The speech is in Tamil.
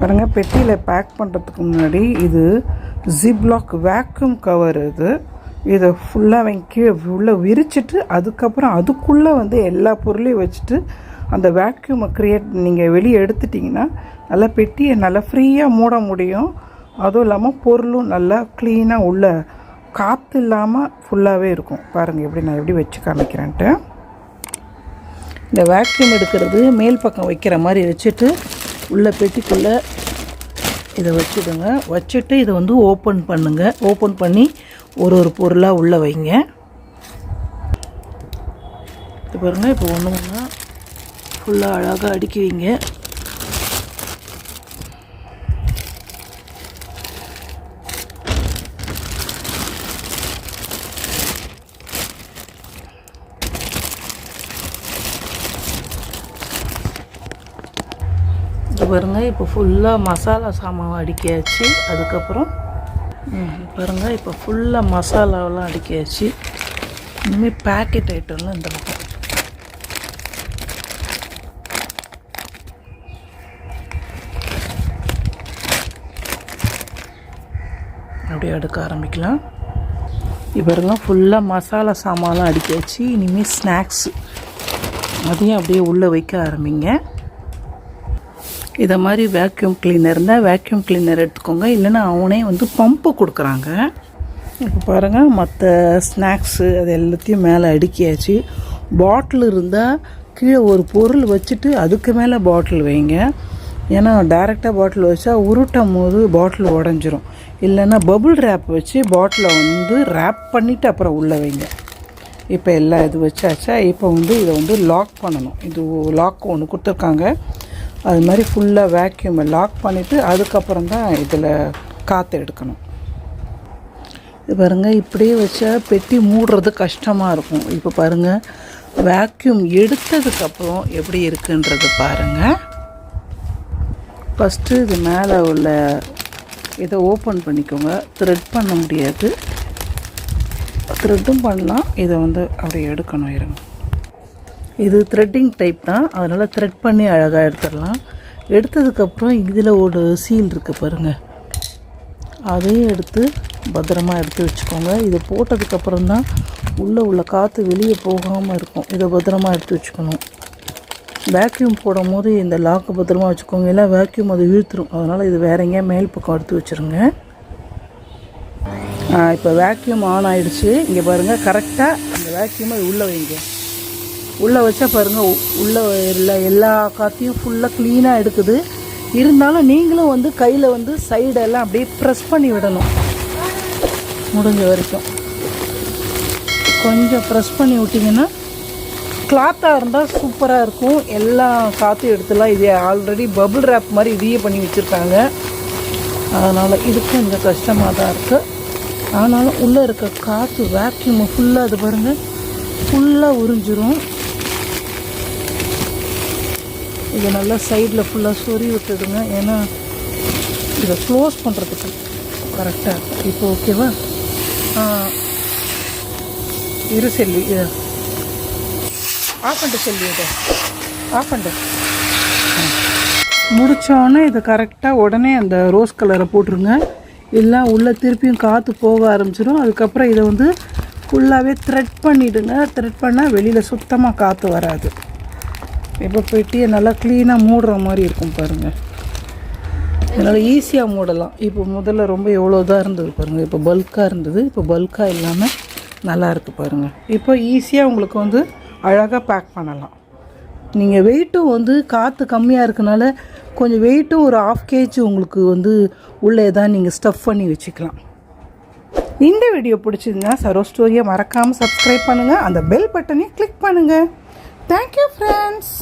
பாருங்க பெட்டியில் பேக் பண்ணுறதுக்கு முன்னாடி இது ஜிப்லாக் வேக்யூம் கவர் இது. இதை ஃபுல்லாக வாங்கி உள்ளே விரிச்சிட்டு அதுக்கப்புறம் அதுக்குள்ளே வந்து எல்லா பொருளையும் வச்சுட்டு அந்த வேக்யூமை க்ரியேட் நீங்கள் வெளியே எடுத்துட்டிங்கன்னா நல்லா பெட்டியை நல்லா ஃப்ரீயாக மூட முடியும். அதுவும் இல்லாமல் பொருளும் நல்லா க்ளீனாக உள்ள காற்று இல்லாமல் ஃபுல்லாகவே இருக்கும். பாருங்கள் எப்படி நான் எப்படி வச்சு காமிக்கிறேன்ட்டு. இந்த வேக்யூம் எடுக்கிறது மேல் பக்கம் வைக்கிற மாதிரி வச்சுட்டு உள்ள பெட்டிக்குள்ளே இதை வச்சுடுங்க. வச்சுட்டு இதை வந்து ஓப்பன் பண்ணுங்கள் ஓப்பன் பண்ணி ஒரு ஒரு பொருளாக உள்ளே வைங்க. இது பாருங்கள் இப்போ ஒன்று ஒன்றா ஃபுல்லாக அழகாக அடுக்கி வைங்க. இது பாருங்க. இப்போ ஃபுல்லாக மசாலா சாமான் அடிக்கியாச்சு. அதுக்கப்புறம் பாருங்கள் பாருங்க. இப்போ ஃபுல்லாக மசாலாவெல்லாம் அடிக்கியாச்சு. இனிமேல் பேக்கெட் ஐட்டம்லாம் இந்த பக்கம். அப்படியே அடுக்க ஆரம்பிக்கலாம். இவரெல்லாம் ஃபுல்லாக மசாலா சாமான்லாம் அடிக்காச்சு இனிமேல் ஸ்நாக்ஸு அதையும் அப்படியே உள்ளே வைக்க ஆரம்பிங்க. இதை மாதிரி வேக்யூம் கிளீனர் இருந்தால் வேக்யூம் கிளீனர் எடுத்துக்கோங்க. இல்லைன்னா அவனே வந்து பம்பு கொடுக்குறாங்க. இப்போ பாருங்கள் மற்ற ஸ்நாக்ஸு அது எல்லாத்தையும் மேலே அடுக்கியாச்சு. பாட்டில் இருந்தால் கீழே ஒரு பொருள் வச்சுட்டு அதுக்கு மேலே பாட்டில் வைங்க. ஏன்னா டைரெக்டாக பாட்டில் வச்சா உருட்டும் போது பாட்டில் உடஞ்சிரும். இல்லைன்னா பபுள் ரேப் வச்சு பாட்டிலை வந்து ரேப் பண்ணிவிட்டு அப்புறம் உள்ளே வைங்க. இப்போ எல்லாம் இது வச்சாச்சா இப்போ வந்து இதை வந்து லாக் பண்ணணும். இது லாக் ஒன்று கொடுத்துருக்காங்க. அது மாதிரி ஃபுல்லாக வேக்யூமை லாக் பண்ணிவிட்டு அதுக்கப்புறம் தான் இதில் காற்று எடுக்கணும். இது பாருங்கள் இப்படியே வச்சா பெட்டி மூடுறது கஷ்டமாக இருக்கும். இப்போ பாருங்கள் வேக்யூம் எடுத்ததுக்கப்புறம் எப்படி இருக்குன்றது பாருங்கள் ஃபஸ்ட்டு இது மேலே உள்ள இதை ஓப்பன் பண்ணிக்கோங்க. த்ரெட் பண்ண முடியாது. த்ரெட்டும் பண்ணலாம். இதை வந்து அப்படியே எடுக்கணும் இருங்க. இது த்ரெட்டிங் டைப் தான். அதனால் த்ரெட் பண்ணி அழகாக எடுத்துடலாம். எடுத்ததுக்கப்புறம் இதில் ஒரு சீல் இருக்குது பாருங்கள் அதையும் எடுத்து பத்திரமா எடுத்து வச்சுக்கோங்க. இது போட்டதுக்கப்புறம் தான் உள்ளே உள்ள காற்று வெளியே போகாமல் இருக்கும். இதை பத்திரமா எடுத்து வச்சுக்கணும். வேக்யூம் போடும் போது இந்த லாக்கை பத்திரமா வச்சுக்கோங்க. இல்லை வேக்யூம் அது இழுத்துரும். அதனால் இது வேற எங்கேயா மேல் பக்கம் எடுத்து வச்சுருங்க. இப்போ வேக்யூம் ஆன் ஆகிடுச்சு இங்கே பாருங்கள் கரெக்டாக அந்த வேக்யூமை உள்ளே வைங்க. உள்ளே வச்சா பாருங்கள் உள்ளே எல்லா எல்லா காற்றையும் ஃபுல்லாக க்ளீனாக எடுக்குது. இருந்தாலும் நீங்களும் வந்து கையில் வந்து சைடெல்லாம் அப்படியே ப்ரெஸ் பண்ணி விடணும். முடிஞ்ச வரைக்கும். கொஞ்சம் ப்ரெஸ் பண்ணி விட்டிங்கன்னா கிளாத்தாக இருந்தால் சூப்பராக இருக்கும். எல்லா காற்றையும் எடுத்துலாம். இது ஆல்ரெடி பபுள் ரேப் மாதிரி இதையே பண்ணி வச்சுருக்காங்க. அதனால் இதுக்கும் கொஞ்சம் கஷ்டமாக தான் இருக்குது ஆனாலும் உள்ளே இருக்க காற்று வேக்யூம் ஃபுல்லாக அது பாருங்கள் ஃபுல்லாக உறிஞ்சிரும். இதை நல்லா சைடில் ஃபுல்லாக சொறி விட்டுடுங்க. ஏன்னா இதை க்ளோஸ் பண்ணுறதுக்கு கரெக்டாக இருக்கும் இப்போ ஓகேவா இரு செல்லி இதை ஆஃப் பண்ணிட்டு செல்வி இதை. ஆஃப் பண்ணிட்டு முடித்தோடனே இதை கரெக்டாக உடனே அந்த ரோஸ் கலரை போட்டுருங்க. இல்லை உள்ளே திருப்பியும் காற்று போக ஆரம்பிச்சிடும். அதுக்கப்புறம் இதை வந்து ஃபுல்லாகவே த்ரெட் பண்ணிவிடுங்க த்ரெட் பண்ணால் வெளியில் சுத்தமாக காற்று வராது. இப்போ பெட்டியை நல்லா க்ளீனாக மூடுற மாதிரி இருக்கும் பாருங்கள் இதனால் ஈஸியாக மூடலாம். இப்போ முதல்ல ரொம்ப எவ்வளோ தான் இருந்தது பாருங்கள் இப்போ பல்காக இருந்தது. இப்போ பல்காக இல்லாமல் நல்லா இருக்குது பாருங்கள் இப்போ ஈஸியாக உங்களுக்கு வந்து அழகாக பேக் பண்ணலாம். நீங்கள் வெயிட்டும் வந்து காற்று கம்மியாக இருக்கனால கொஞ்சம் வெயிட்டும் ஒரு ஆஃப் கேஜி உங்களுக்கு வந்து உள்ளே தான் நீங்கள் ஸ்டஃப் பண்ணி வச்சுக்கலாம். இந்த வீடியோ பிடிச்சிருந்தா சரோ ஸ்டோரியை மறக்காமல் சப்ஸ்கிரைப் பண்ணுங்கள் அந்த பெல் பட்டனையும் கிளிக் பண்ணுங்கள் தேங்க்யூ ஃப்ரெண்ட்ஸ்